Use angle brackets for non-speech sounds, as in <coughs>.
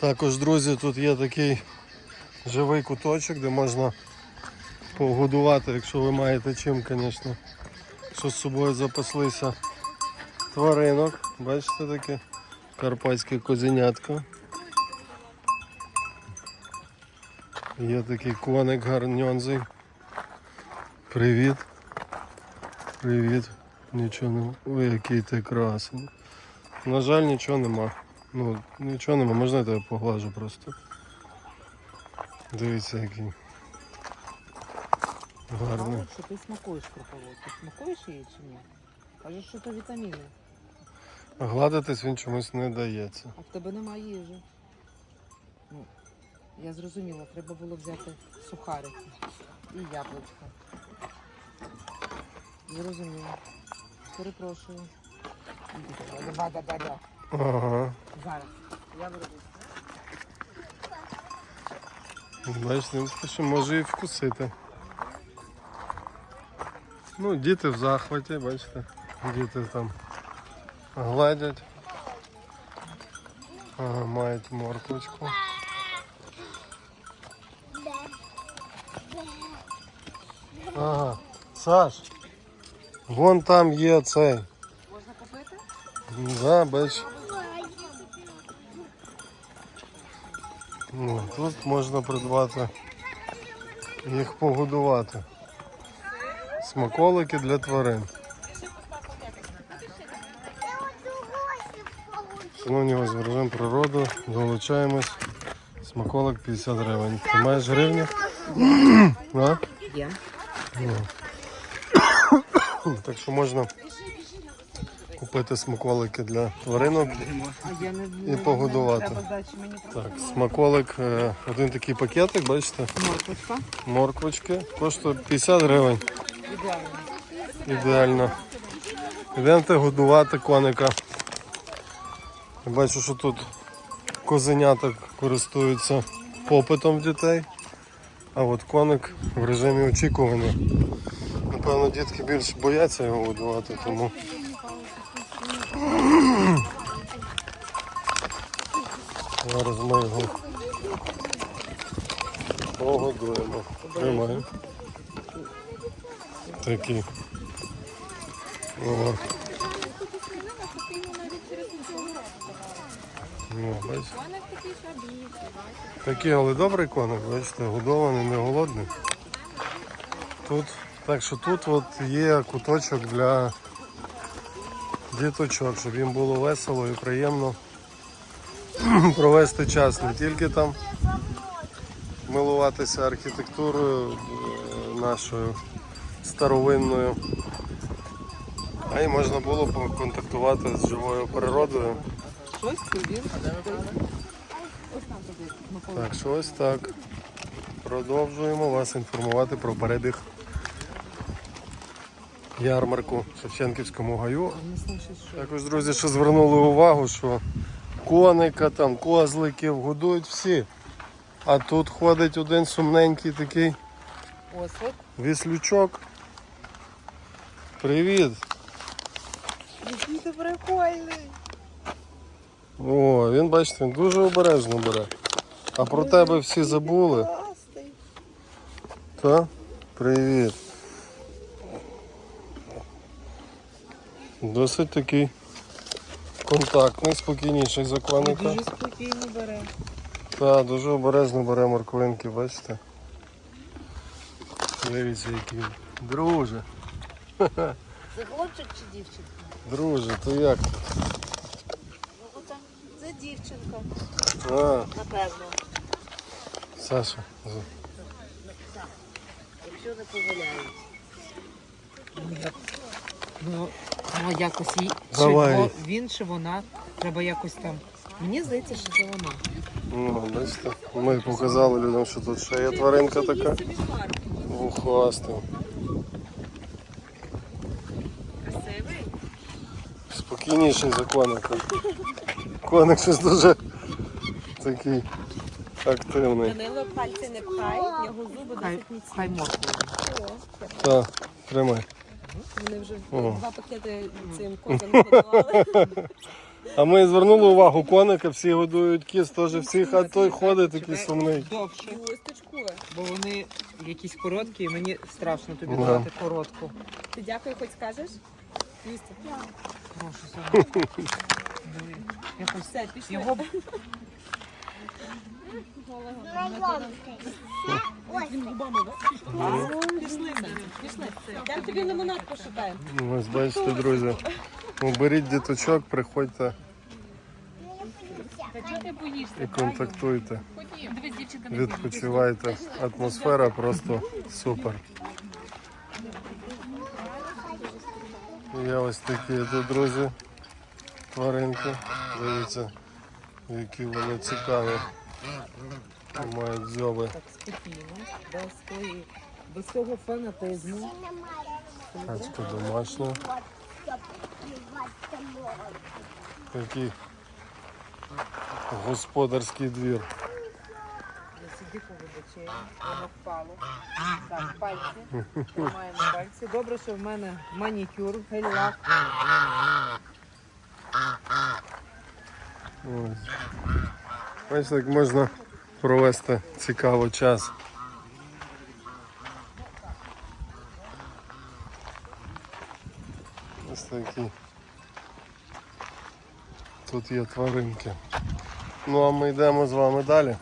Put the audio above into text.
Також, друзі, тут є такий живий куточок, де можна погодувати, якщо ви маєте чим, звісно. Що з собою запаслися тваринок. Бачите таке? Карпатське козенятко. Є такий коник гарньонзий. Привіт. Привіт. Нічого не. Ой, який ти красний. На жаль, нічого нема. Ну, нічого нема, можна я тебе поглажу просто. Дивіться, який. Гарний. Що ти смакуєш кропиву? Ти смакуєш її чи ні? Кажеш, що то вітаміни, Гладитись він чомусь не дається. а в тебе немає їжі. Ну, я зрозуміла, треба було взяти сухарики і яблучко. Зрозуміла. Перепрошую. Да-да-да-да. Ага. Зараз. Я вироблю. Бачите, він що може і вкусити. Ну, діти в захваті, бачите. Діти там гладять. Ага, мають морквочку. Ага. Саш, вон там є цей. Да, бач. Ну, тут можна придбати їх погодувати. Смаколики для тварин. Шановні вас природу, долучаємось. Смаколик 50 гривень. Ти маєш гривні? <clears throat> Є. <coughs> Так що можна купити смаколики для тваринок. І погодувати. Так, смаколик, е, один такий пакетик, бачите, Морквочка. морквочки, коштує 50 гривень. Ідеально. Йдемте годувати коника. Я бачу, що тут козенята користуються попитом в дітей. А от коник в режимі очікування. Напевно, дітки більш бояться його годувати, тому. Зараз ми його погодуємо. Тримаємо. Такі. О. Ну, бачите. Такий але добрий коник, бачите, годований, не голодний. Тут, так що тут от є куточок для діточок, щоб їм було весело і приємно <clears throat> провести час. Не тільки там милуватися архітектурою е, нашою старовинною, а й можна було поконтактувати з живою природою. Так, що ось так. Продовжуємо вас інформувати про перебіг ярмарку в Шевченківському гаю. Також, друзі, що звернули увагу, що коника, там, козликів годують всі. А тут ходить один сумненький такий от. віслючок. Привіт! Який ти прикольний. О, він, бачите, він дуже обережно бере. А про тебе всі забули. Класний. Та? Привіт. Досить такий контактний, спокійніший за коника. Дуже спокійно бере. Та, дуже обережно бере морковинки, бачите? Дивіться, який. Друже, Це хлопчик чи дівчинка? друже, то як? Ну, оце. Це дівчинка, А, напевно, Саша. якщо не помиляюсь. Ну, ну якось їй. Давай. Чи во- він чи вона. Треба якось там. Мені здається, що це вона. Ну, бачите, ми показали людям, що тут ще є тваринка така. Вухастий. Красивий? Спокійніший за коника. Коник щось дуже такий активний. Данило пальці не пхай, в нього зуби Хай, досить міцні. хай моркву. Так, тримай. Вони вже О. два пакети цим <laughs> козам подавали. А ми звернули увагу коника, всі годують кіз, теж всіх, а той ходить такий сумний. Довше, бо вони якісь короткі, і мені страшно тобі Да. давати коротку. Ти дякую, хоч скажеш? Їсти. Прошу <laughs> саме. Диви, Якось Все, пішли. його <laughs> Пішли, пішли. Йдемо тобі лимонад пошукаємо. Ну, Ось бачите, друзі. Ну, беріть діточок, приходьте і контактуйте. Відпочивайте. Атмосфера просто супер. Є ось такі тут, друзі, тваринки. Дивіться, які вони цікаві. Мають дзьоби. так спокійно, без тої, без того фанатизму. Качка домашня. Такий господарський двір. Я сиді повибачаю, воно впало. Так, пальці. Тримаємо пальці. Добре, що в мене манікюр, гель-лак. Ось. Бачите, як можна провести цікаво час. Ось такі. Тут є тваринки. Ну а ми йдемо з вами далі.